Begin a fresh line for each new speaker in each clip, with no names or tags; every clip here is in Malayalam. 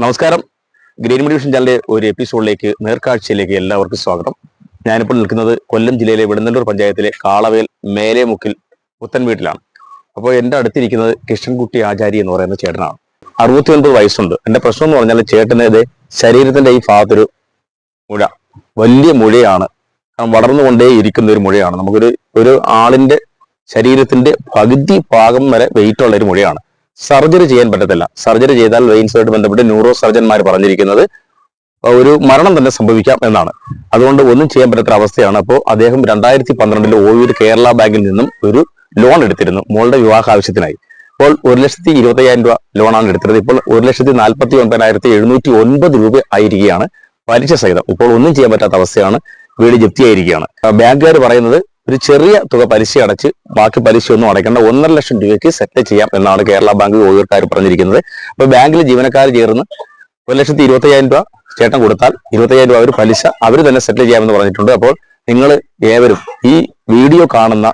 നമസ്കാരം. ഗ്രീൻ ഡിവിഷൻ ചാനലിലെ ഒരു എപ്പിസോഡിലേക്ക് നേർക്കാഴ്ചയിലേക്ക് എല്ലാവർക്കും സ്വാഗതം. ഞാനിപ്പോൾ നിൽക്കുന്നത് കൊല്ലം ജില്ലയിലെ വിടുന്നല്ലൂർ പഞ്ചായത്തിലെ കാളവേൽ മേലേമുക്കിൽ പുത്തൻ വീട്ടിലാണ്. അപ്പോൾ എന്റെ അടുത്തിരിക്കുന്നത് കൃഷ്ണൻകുട്ടി ആചാരി എന്ന് പറയുന്ന ചേട്ടനാണ്. അറുപത്തി ഒൻപത് വയസ്സുണ്ട്. എന്റെ പ്രശ്നം എന്ന് പറഞ്ഞാൽ ചേട്ടന് ഇത് ശരീരത്തിന്റെ ഈ ഭാഗത്തൊരു മുഴ വലിയ മുഴയാണ്. വളർന്നുകൊണ്ടേ ഇരിക്കുന്ന ഒരു മുഴയാണ്. നമുക്കൊരു ഒരു ആളിന്റെ ശരീരത്തിന്റെ പകുതി ഭാഗം വരെ വെയിറ്റ് ഉള്ള ഒരു മുഴയാണ്. സർജറി ചെയ്യാൻ പറ്റത്തില്ല. സർജറി ചെയ്താൽ വെയിൻസുമായിട്ട് ബന്ധപ്പെട്ട് ന്യൂറോ സർജന്മാർ പറഞ്ഞിരിക്കുന്നത് ഒരു മരണം തന്നെ സംഭവിക്കാം എന്നാണ്. അതുകൊണ്ട് ഒന്നും ചെയ്യാൻ പറ്റാത്ത അവസ്ഥയാണ്. അപ്പോൾ അദ്ദേഹം രണ്ടായിരത്തി പന്ത്രണ്ടിൽ ഓയൂർ കേരള ബാങ്കിൽ നിന്നും ഒരു ലോൺ എടുത്തിരുന്നു മോളുടെ വിവാഹ ആവശ്യത്തിനായി ഇപ്പോൾ ഒരു ലക്ഷത്തി ഇരുപത്തയ്യായിരം രൂപ ലോണാണ് എടുത്തത് ഇപ്പോൾ ഒരു ലക്ഷത്തി നാൽപ്പത്തി ഒൻപതിനായിരത്തി എഴുന്നൂറ്റി ഒൻപത് രൂപ ആയിരിക്കുകയാണ് പലിശ സഹിതം. ഇപ്പോൾ ഒന്നും ചെയ്യാൻ പറ്റാത്ത അവസ്ഥയാണ്. വീട് ജപ്തിയായിരിക്കുകയാണ്. ബാങ്കുകാർ പറയുന്നത് ഒരു ചെറിയ തുക പലിശ അടച്ച് ബാക്കി പലിശ ഒന്നും അടയ്ക്കേണ്ട. ഒന്നര ലക്ഷം രൂപയ്ക്ക് സെറ്റ് ചെയ്യാം എന്നാണ് കേരള ബാങ്ക് ഓയൂർക്കാർ പറഞ്ഞിരിക്കുന്നത്. അപ്പൊ ബാങ്കിൽ ജീവനക്കാർ ചേർന്ന് ഒരു ലക്ഷത്തി ഇരുപത്തയ്യായിരം രൂപ ചേട്ടൻ കൊടുത്താൽ ഇരുപത്തയ്യായിരം രൂപ അവർ പലിശ അവർ തന്നെ സെറ്റിൽ ചെയ്യാമെന്ന് പറഞ്ഞിട്ടുണ്ട്. അപ്പോൾ നിങ്ങൾ ഏവരും ഈ വീഡിയോ കാണുന്ന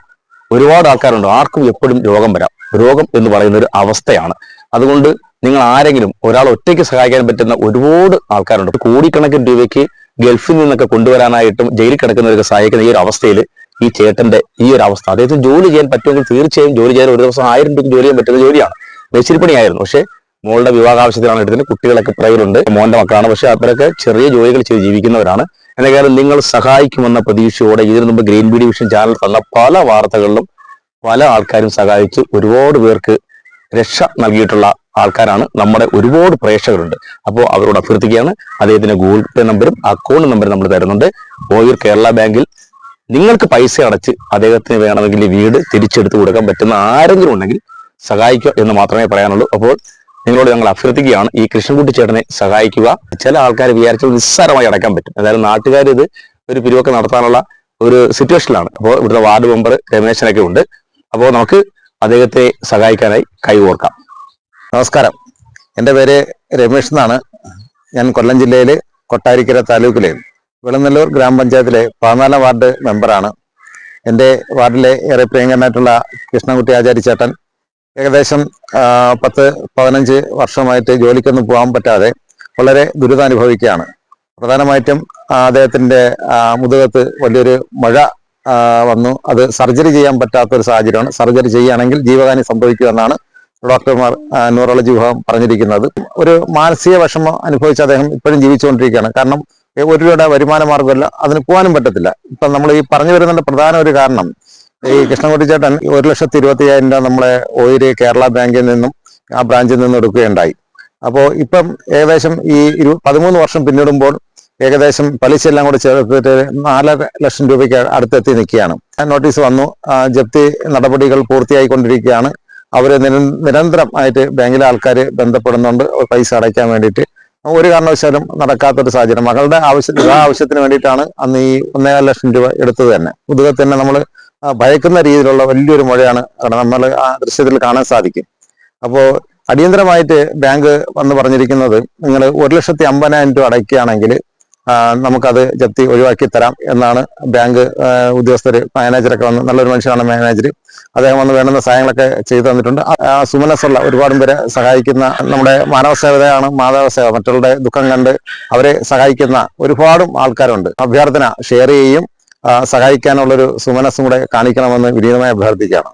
ഒരുപാട് ആൾക്കാരുണ്ട്. ആർക്കും എപ്പോഴും രോഗം വരാം. രോഗം എന്ന് പറയുന്ന ഒരു അവസ്ഥയാണ്. അതുകൊണ്ട് നിങ്ങൾ ആരെങ്കിലും ഒരാൾ ഒറ്റയ്ക്ക് സഹായിക്കാൻ പറ്റുന്ന ഒരുപാട് ആൾക്കാരുണ്ട്. കോടിക്കണക്കിന് രൂപയ്ക്ക് ഗൾഫിൽ നിന്നൊക്കെ കൊണ്ടുവരാനായിട്ടും ജയിലിൽ കിടക്കുന്നവരൊക്കെ സഹായിക്കുന്ന ഈ ഒരു അവസ്ഥയിൽ ഈ ചേട്ടന്റെ ഈ ഒരു അവസ്ഥ. അദ്ദേഹത്തിന് ജോലി ചെയ്യാൻ പറ്റുമെങ്കിൽ തീർച്ചയായും ജോലി ചെയ്യാൻ ഒരു ദിവസം ആയിരം രൂപയ്ക്ക് ജോലി ചെയ്യാൻ പറ്റുന്ന ജോലിയാണ്. മേച്ചിരിപ്പണിയായിരുന്നു പക്ഷേ മോളുടെ വിവാഹ ആവശ്യത്തിലാണ് എടുത്തത് കുട്ടികളൊക്കെ പിറകിലുണ്ട് മോന്റെ മക്കളാണ്. പക്ഷെ അവരൊക്കെ ചെറിയ ജോലികൾ ചെയ്ത് ജീവിക്കുന്നവരാണ്. എന്തായാലും നിങ്ങൾ സഹായിക്കുമെന്ന പ്രതീക്ഷയോടെ ഇതിനു മുമ്പ് ഗ്രീൻ ബി ഡിവിഷൻ ചാനൽ തന്ന പല വാർത്തകളിലും പല ആൾക്കാരും സഹായിച്ച്. ഒരുപാട് പേർക്ക് രക്ഷ നൽകിയിട്ടുള്ള ആൾക്കാരാണ് നമ്മുടെ ഒരുപാട് പ്രേക്ഷകരുണ്ട്. അപ്പോൾ അവരോട് അഭ്യർത്ഥിക്കുകയാണ്. അദ്ദേഹത്തിന്റെ ഗൂഗിൾ പേ നമ്പറും അക്കൗണ്ട് നമ്പറും നമ്മൾ തരുന്നുണ്ട്. ഓയൂർ കേരള ബാങ്കിൽ നിങ്ങൾക്ക് പൈസ അടച്ച് അദ്ദേഹത്തിന് വേണമെങ്കിൽ വീട് തിരിച്ചെടുത്ത് കൊടുക്കാൻ പറ്റുന്ന ആരെങ്കിലും ഉണ്ടെങ്കിൽ സഹായിക്കുക എന്ന് മാത്രമേ പറയാനുള്ളൂ. അപ്പോൾ നിങ്ങളോട് ഞങ്ങൾ അഭ്യർത്ഥിക്കുകയാണ് ഈ കൃഷ്ണൻകുട്ടി ചേട്ടനെ സഹായിക്കുക. ചില ആൾക്കാർ വിചാരിച്ചാൽ നിസ്സാരമായി അടക്കാൻ പറ്റും. അതായത് നാട്ടുകാർ ഇത് ഒരു പിരിവൊക്കെ നടത്താനുള്ള ഒരു സിറ്റുവേഷനിലാണ് അപ്പോൾ ഇവിടുത്തെ വാർഡ് മെമ്പർ രമേശനൊക്കെ ഉണ്ട്. അപ്പോൾ നമുക്ക് അദ്ദേഹത്തെ സഹായിക്കാനായി കൈകോർക്കാം.
നമസ്കാരം. എന്റെ പേര് രമേഷ് എന്നാണ്. ഞാൻ കൊല്ലം ജില്ലയിലെ കൊട്ടാരിക്കര താലൂക്കിലെ വിളനല്ലൂർ ഗ്രാമപഞ്ചായത്തിലെ പതിനാലാം വാർഡ് മെമ്പറാണ്. എന്റെ വാർഡിലെ ഏറെ പ്രിയങ്കരനായിട്ടുള്ള കൃഷ്ണൻകുട്ടി ആചാരി ചേട്ടൻ ഏകദേശം പത്ത് പതിനഞ്ച് വർഷമായിട്ട് ജോലിക്കൊന്നും പോകാൻ പറ്റാതെ വളരെ ദുരിതാനുഭവിക്കുകയാണ്. പ്രധാനമായിട്ടും അദ്ദേഹത്തിന്റെ മുതുകത്ത് വലിയൊരു മഴ വന്നു. അത് സർജറി ചെയ്യാൻ പറ്റാത്ത ഒരു സാഹചര്യമാണ്. സർജറി ചെയ്യുകയാണെങ്കിൽ ജീവഹാനി സംഭവിക്കുമെന്നാണ് ഡോക്ടർമാർ ന്യൂറോളജി വിഭാഗം പറഞ്ഞിരിക്കുന്നത്. ഒരു മാനസിക വിഷമം അനുഭവിച്ച് അദ്ദേഹം ഇപ്പോഴും ജീവിച്ചുകൊണ്ടിരിക്കുകയാണ്. കാരണം ഒരു രൂപയുടെ വരുമാന മാർഗമല്ല അതിന് പോകാനും പറ്റത്തില്ല. ഇപ്പം നമ്മൾ ഈ പറഞ്ഞു വരുന്നതിന്റെ പ്രധാന ഒരു കാരണം ഈ കൃഷ്ണൻകുട്ടി ചേട്ടൻ ഒരു ലക്ഷത്തി ഇരുപത്തി അയ്യായിരം രൂപ നമ്മളെ ഓയിര് കേരള ബാങ്കിൽ നിന്നും ആ ബ്രാഞ്ചിൽ നിന്നും എടുക്കുകയുണ്ടായി. അപ്പോൾ ഇപ്പം ഏകദേശം ഈ ഇരു പതിമൂന്ന് വർഷം പിന്നിടുമ്പോൾ ഏകദേശം പലിശ എല്ലാം കൂടെ ചേർത്തിട്ട് നാലര ലക്ഷം രൂപയ്ക്ക് അടുത്തെത്തി നിൽക്കുകയാണ്. നോട്ടീസ് വന്നു. ജപ്തി നടപടികൾ പൂർത്തിയായിക്കൊണ്ടിരിക്കുകയാണ്. അവർ നിരന്തരം ആയിട്ട് ബാങ്കിലെ ആൾക്കാർ ബന്ധപ്പെടുന്നുണ്ട്. പൈസ അടയ്ക്കാൻ വേണ്ടിയിട്ട്. ഒരു കാരണവശാലും നടക്കാത്തൊരു സാഹചര്യം. മകളുടെ ആവശ്യം ആ ആവശ്യത്തിന് വേണ്ടിയിട്ടാണ് അന്ന് ഈ ഒന്നേകാൽ ലക്ഷം രൂപ എടുത്തത് തന്നെ. മുതുകത്ത് തന്നെ നമ്മൾ ഭയക്കുന്ന രീതിയിലുള്ള വലിയൊരു മഴയാണ് നമ്മൾ ആ ദൃശ്യത്തിൽ കാണാൻ സാധിക്കും. അപ്പോൾ അടിയന്തരമായിട്ട് ബാങ്ക് വന്ന് പറഞ്ഞിരിക്കുന്നത് നിങ്ങൾ ഒരു ലക്ഷത്തി അമ്പതിനായിരം രൂപ അടയ്ക്കുകയാണെങ്കിൽ നമുക്കത് ജപ്തി ഒഴിവാക്കി തരാം എന്നാണ് ബാങ്ക് ഉദ്യോഗസ്ഥർ മാനേജറൊക്കെ വന്ന് നല്ലൊരു മനുഷ്യനാണ് മാനേജർ അദ്ദേഹം വന്ന് വേണ്ടുന്ന സഹായങ്ങളൊക്കെ ചെയ്തു തന്നിട്ടുണ്ട്. സുമനസ്സുള്ള ഒരുപാട് പേരെ സഹായിക്കുന്ന നമ്മുടെ മാനവ സേവതയാണ് മാധവ സേവ മറ്റുള്ളവരുടെ ദുഃഖം കണ്ട് അവരെ സഹായിക്കുന്ന ഒരുപാടും ആൾക്കാരുണ്ട്. അഭ്യർത്ഥന ഷെയർ ചെയ്യും സഹായിക്കാനുള്ളൊരു സുമനസ്സും കൂടെ കാണിക്കണമെന്ന് വിനീതമായി അഭ്യർത്ഥിക്കുകയാണ്.